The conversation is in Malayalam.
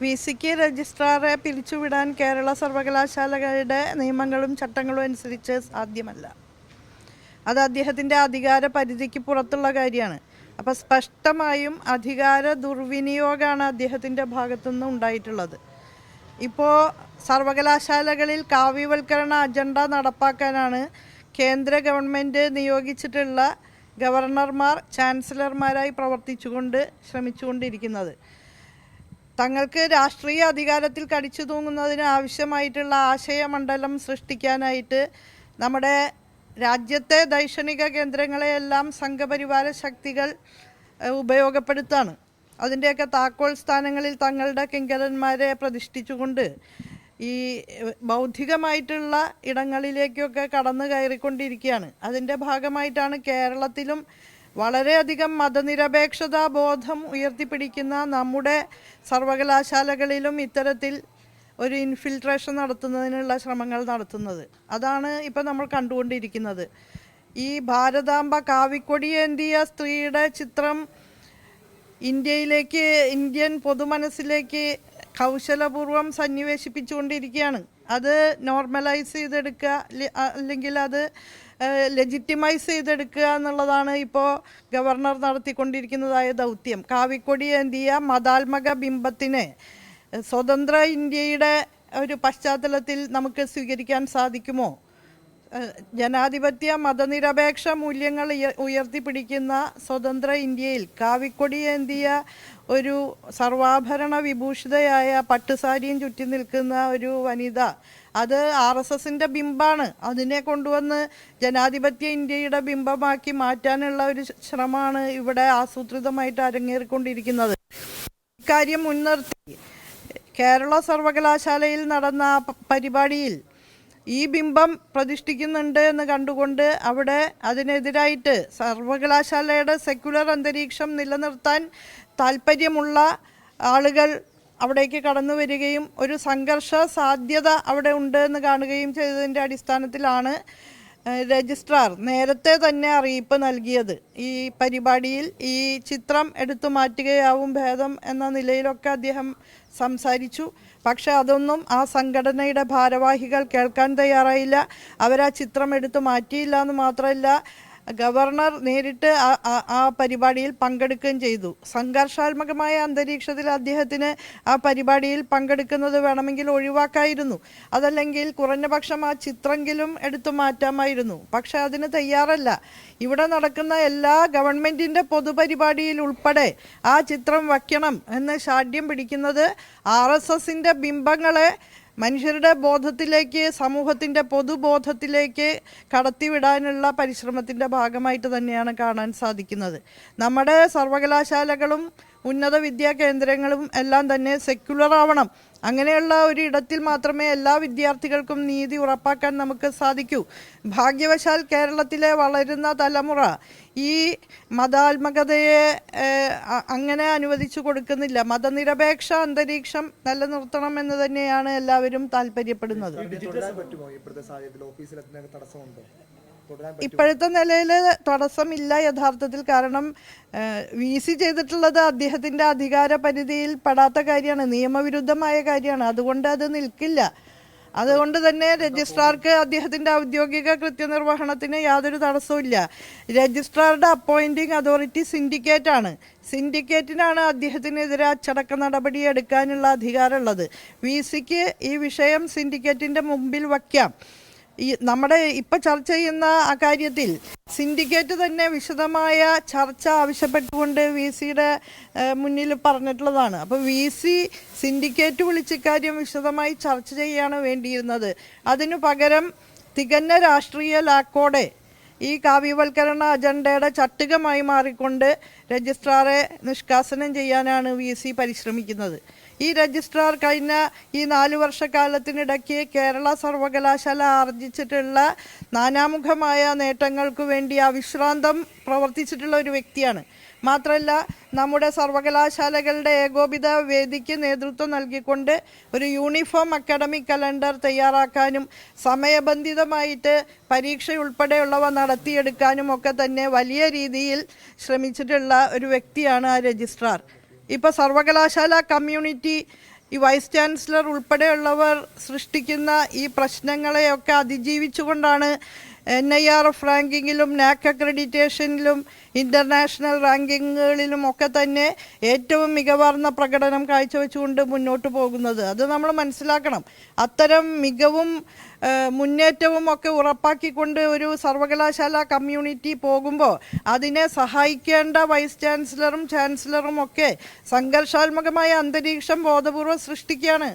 വി സിക്ക് രജിസ്ട്രാറെ പിരിച്ചുവിടാൻ കേരള സർവകലാശാലകളുടെ നിയമങ്ങളും ചട്ടങ്ങളും അനുസരിച്ച് സാധ്യമല്ല. അത് അദ്ദേഹത്തിന്റെ അധികാര പരിധിക്ക് പുറത്തുള്ള കാര്യമാണ്. അപ്പോൾ സ്പഷ്ടമായും അധികാര ദുർവിനിയോഗമാണ് അദ്ദേഹത്തിന്റെ ഭാഗത്തുനിന്ന് ഉണ്ടായിട്ടുള്ളത്. ഇപ്പോൾ സർവകലാശാലകളിൽ കാവ്യവൽക്കരണ അജണ്ട നടപ്പാക്കാനാണ് കേന്ദ്ര ഗവൺമെന്റ് നിയോഗിച്ചിട്ടുള്ള ഗവർണർമാർ ചാൻസലർമാരായി പ്രവർത്തിച്ചുകൊണ്ട് ശ്രമിച്ചുകൊണ്ടിരിക്കുന്നത്. തങ്ങൾക്ക് രാഷ്ട്രീയ അധികാരത്തിൽ കടിച്ചു തൂങ്ങുന്നതിന് ആവശ്യമായിട്ടുള്ള ആശയമണ്ഡലം സൃഷ്ടിക്കാനായിട്ട് നമ്മുടെ രാജ്യത്തെ ദൈക്ഷണിക കേന്ദ്രങ്ങളെയെല്ലാം സംഘപരിവാര ശക്തികൾ ഉപയോഗപ്പെടുത്താണ്. അതിന്റെയൊക്കെ താക്കോൽ സ്ഥാനങ്ങളിൽ തങ്ങളുടെ കിങ്കരന്മാരെ പ്രതിഷ്ഠിച്ചുകൊണ്ട് ഈ ബൗദ്ധികമായിട്ടുള്ള ഇടങ്ങളിലേക്കൊക്കെ കടന്നു കയറിക്കൊണ്ടിരിക്കുകയാണ് അതിന്റെ ഭാഗമായിട്ടാണ് കേരളത്തിലും വളരെയധികം മതനിരപേക്ഷതാ ബോധം ഉയർത്തിപ്പിടിക്കുന്ന നമ്മുടെ സർവകലാശാലകളിലും ഇത്തരത്തിൽ ഒരു ഇൻഫിൽട്രേഷൻ നടത്തുന്നതിനുള്ള ശ്രമങ്ങൾ നടത്തുന്നത്. അതാണ് ഇപ്പം നമ്മൾ കണ്ടുകൊണ്ടിരിക്കുന്നത്. ഈ ഭാരതാംബ കാവിക്കൊടിയേന്തിയ സ്ത്രീയുടെ ചിത്രം ഇന്ത്യയിലേക്ക് ഇന്ത്യൻ പൊതുമനസ്സിലേക്ക് കൗശലപൂർവം സന്നിവേശിപ്പിച്ചുകൊണ്ടിരിക്കുകയാണ്. അത് നോർമലൈസ് ചെയ്തെടുക്കുക അല്ലെങ്കിൽ അത് ലെജിറ്റിമൈസ് ചെയ്തെടുക്കുക എന്നുള്ളതാണ് ഇപ്പോൾ ഗവർണർ നടത്തിക്കൊണ്ടിരിക്കുന്നതായ ദൗത്യം. കാവിക്കൊടി എന്തിയ മതാത്മക ബിംബത്തിനെ സ്വതന്ത്ര ഇന്ത്യയുടെ ഒരു പശ്ചാത്തലത്തിൽ നമുക്ക് സ്വീകരിക്കാൻ സാധിക്കുമോ? ജനാധിപത്യ മതനിരപേക്ഷ മൂല്യങ്ങൾ ഉയർത്തിപ്പിടിക്കുന്ന സ്വതന്ത്ര ഇന്ത്യയിൽ കാവിക്കൊടി ഏന്തിയ ഒരു സർവാഭരണ വിഭൂഷിതയായ പട്ടുസാരിയും ചുറ്റി നിൽക്കുന്ന ഒരു വനിത അത് ആർ എസ് എസിന്റെ ബിംബാണ്. അതിനെ കൊണ്ടുവന്ന് ജനാധിപത്യ ഇന്ത്യയുടെ ബിംബമാക്കി മാറ്റാനുള്ള ഒരു ശ്രമമാണ് ഇവിടെ ആസൂത്രിതമായിട്ട് അരങ്ങേറിക്കൊണ്ടിരിക്കുന്നത്. ഇക്കാര്യം മുൻനിർത്തി കേരള സർവകലാശാലയിൽ നടന്ന പരിപാടിയിൽ ഈ ബിംബം പ്രതിഷ്ഠിക്കുന്നുണ്ട് എന്ന് കണ്ടുകൊണ്ട് അവിടെ അതിനെതിരായിട്ട് സർവകലാശാലയുടെ സെക്യുലർ അന്തരീക്ഷം നിലനിർത്താൻ താല്പര്യമുള്ള ആളുകൾ അവിടേക്ക് കടന്നു വരികയും ഒരു സംഘർഷ സാധ്യത അവിടെ ഉണ്ട് എന്ന് കാണുകയും ചെയ്തതിന്റെ അടിസ്ഥാനത്തിലാണ് രജിസ്ട്രാർ നേരത്തെ തന്നെ അറിയിപ്പ് നൽകിയത്. ഈ പരിപാടിയിൽ ഈ ചിത്രം എടുത്തു മാറ്റുകയാവും ഭേദം എന്ന നിലയിലൊക്കെ അദ്ദേഹം സംസാരിച്ചു. പക്ഷെ അതൊന്നും ആ സംഘടനയുടെ ഭാരവാഹികൾ കേൾക്കാൻ തയ്യാറായില്ല. അവരാ ചിത്രം എടുത്തു മാറ്റിയില്ല എന്ന് മാത്രമല്ല ഗവർണർ നേരിട്ട് ആ- പരിപാടിയിൽ പങ്കെടുക്കുകയും ചെയ്തു. സംഘർഷാത്മകമായ അന്തരീക്ഷത്തിൽ അദ്ദേഹത്തിന് ആ പരിപാടിയിൽ പങ്കെടുക്കുന്നത് വേണമെങ്കിൽ ഒഴിവാക്കായിരുന്നു. അതല്ലെങ്കിൽ കുറഞ്ഞപക്ഷം ആ ചിത്രങ്കിലും എടുത്തു മാറ്റാമായിരുന്നു. പക്ഷെ അതിന് തയ്യാറല്ല. ഇവിടെ നടക്കുന്ന എല്ലാ ഗവൺമെന്റിന്റെ പൊതുപരിപാടിയിൽ ഉൾപ്പെടെ ആ ചിത്രം വയ്ക്കണം എന്ന് ശാഠ്യം പിടിക്കുന്നത് ആർ എസ് എസിന്റെ ബിംബങ്ങളെ മനുഷ്യരുടെ ബോധത്തിലേക്ക് സമൂഹത്തിന്റെ പൊതുബോധത്തിലേക്ക് കടത്തിവിടാനുള്ള പരിശ്രമത്തിന്റെ ഭാഗമായിട്ട് തന്നെയാണ് കാണാൻ സാധിക്കുന്നത്. നമ്മുടെ സർവകലാശാലകളും ഉന്നത വിദ്യാ കേന്ദ്രങ്ങളും എല്ലാം തന്നെ സെക്യുലർ ആവണം. അങ്ങനെയുള്ള ഒരു ഇടത്തിൽ മാത്രമേ എല്ലാ വിദ്യാർത്ഥികൾക്കും നീതി ഉറപ്പാക്കാൻ നമുക്ക് സാധിക്കൂ. ഭാഗ്യവശാൽ കേരളത്തിലെ വളരുന്ന തലമുറ ഈ മതാത്മകതയെ അങ്ങനെ അനുവദിച്ചു കൊടുക്കുന്നില്ല. മതനിരപേക്ഷ അന്തരീക്ഷം നിലനിർത്തണം എന്ന് തന്നെയാണ് എല്ലാവരും താല്പര്യപ്പെടുന്നത്. ഇപ്പോഴത്തെ നിലയിൽ തടസ്സമില്ല യഥാർത്ഥത്തിൽ. കാരണം വി സി ചെയ്തിട്ടുള്ളത് അദ്ദേഹത്തിന്റെ അധികാര പരിധിയിൽ പെടാത്ത കാര്യമാണ്. നിയമവിരുദ്ധമായ കാര്യമാണ്. അതുകൊണ്ട് അത് നിൽക്കില്ല. അതുകൊണ്ട് തന്നെ രജിസ്ട്രാർക്ക് അദ്ദേഹത്തിന്റെ ഔദ്യോഗിക കൃത്യനിർവഹണത്തിന് യാതൊരു തടസ്സവുമില്ല രജിസ്ട്രാറുടെ അപ്പോയിന്റിംഗ് അതോറിറ്റി സിൻഡിക്കേറ്റ് ആണ്. സിൻഡിക്കേറ്റിനാണ് അദ്ദേഹത്തിനെതിരെ അച്ചടക്ക നടപടി എടുക്കാനുള്ള അധികാരമുള്ളത്. വി സിക്ക് ഈ വിഷയം സിൻഡിക്കേറ്റിന്റെ മുമ്പിൽ വയ്ക്കാം. ഈ നമ്മുടെ ഇപ്പം ചർച്ച ചെയ്യുന്ന ആ കാര്യത്തിൽ സിൻഡിക്കേറ്റ് തന്നെ വിശദമായ ചർച്ച ആവശ്യപ്പെട്ടുകൊണ്ട് വി സിയുടെ മുന്നിൽ പറഞ്ഞിട്ടുള്ളതാണ്. അപ്പോൾ വി സി സിൻഡിക്കേറ്റ് വിളിച്ച് ഇക്കാര്യം വിശദമായി ചർച്ച ചെയ്യാണ് വേണ്ടിയിരുന്നത്. അതിനു പകരം തികഞ്ഞ രാഷ്ട്രീയ ലാക്കോടെ ഈ കാവ്യവൽക്കരണ അജണ്ടയുടെ ചട്ടുകമായി മാറിക്കൊണ്ട് രജിസ്ട്രാറെ നിഷ്കാസനം ചെയ്യാനാണ് വി സി പരിശ്രമിക്കുന്നത്. ഈ രജിസ്ട്രാർ കഴിഞ്ഞ ഈ നാല് വർഷക്കാലത്തിനിടയ്ക്ക് കേരള സർവകലാശാല ആർജിച്ചിട്ടുള്ള നാനാമുഖമായ നേട്ടങ്ങൾക്ക് വേണ്ടി അവിശ്രാന്തം പ്രവർത്തിച്ചിട്ടുള്ള ഒരു വ്യക്തിയാണ്. മാത്രമല്ല നമ്മുടെ സർവകലാശാലകളുടെ ഏകോപിത വേദിക്ക് നേതൃത്വം നൽകിക്കൊണ്ട് ഒരു യൂണിഫോം അക്കാഡമിക് കലണ്ടർ തയ്യാറാക്കാനും സമയബന്ധിതമായിട്ട് പരീക്ഷ ഉൾപ്പെടെയുള്ളവ നടത്തിയെടുക്കാനും ഒക്കെ തന്നെ വലിയ രീതിയിൽ ശ്രമിച്ചിട്ടുള്ള ഒരു വ്യക്തിയാണ് ആ രജിസ്ട്രാർ. ഇപ്പോൾ സർവകലാശാല കമ്മ്യൂണിറ്റി ഈ വൈസ് ചാൻസലർ ഉൾപ്പെടെയുള്ളവർ സൃഷ്ടിക്കുന്ന ഈ പ്രശ്നങ്ങളെയൊക്കെ അതിജീവിച്ചുകൊണ്ടാണ് എൻ ഐ ആർ എഫ് റാങ്കിങ്ങിലും നാക് അക്രഡിറ്റേഷനിലും ഇന്റർനാഷണൽ റാങ്കിങ്ങുകളിലും ഒക്കെ തന്നെ ഏറ്റവും മികവാർന്ന പ്രകടനം കാഴ്ചവെച്ചുകൊണ്ട് മുന്നോട്ട് പോകുന്നത്. അത് നമ്മൾ മനസ്സിലാക്കണം. അത്തരം മികവും മുന്നേറ്റവും ഒക്കെ ഉറപ്പാക്കിക്കൊണ്ട് ഒരു സർവകലാശാല കമ്മ്യൂണിറ്റി പോകുമ്പോൾ അതിനെ സഹായിക്കേണ്ട വൈസ് ചാൻസലറും ചാൻസലറും ഒക്കെ സംഘർഷാത്മകമായ അന്തരീക്ഷം ബോധപൂർവം സൃഷ്ടിക്കുകയാണ്.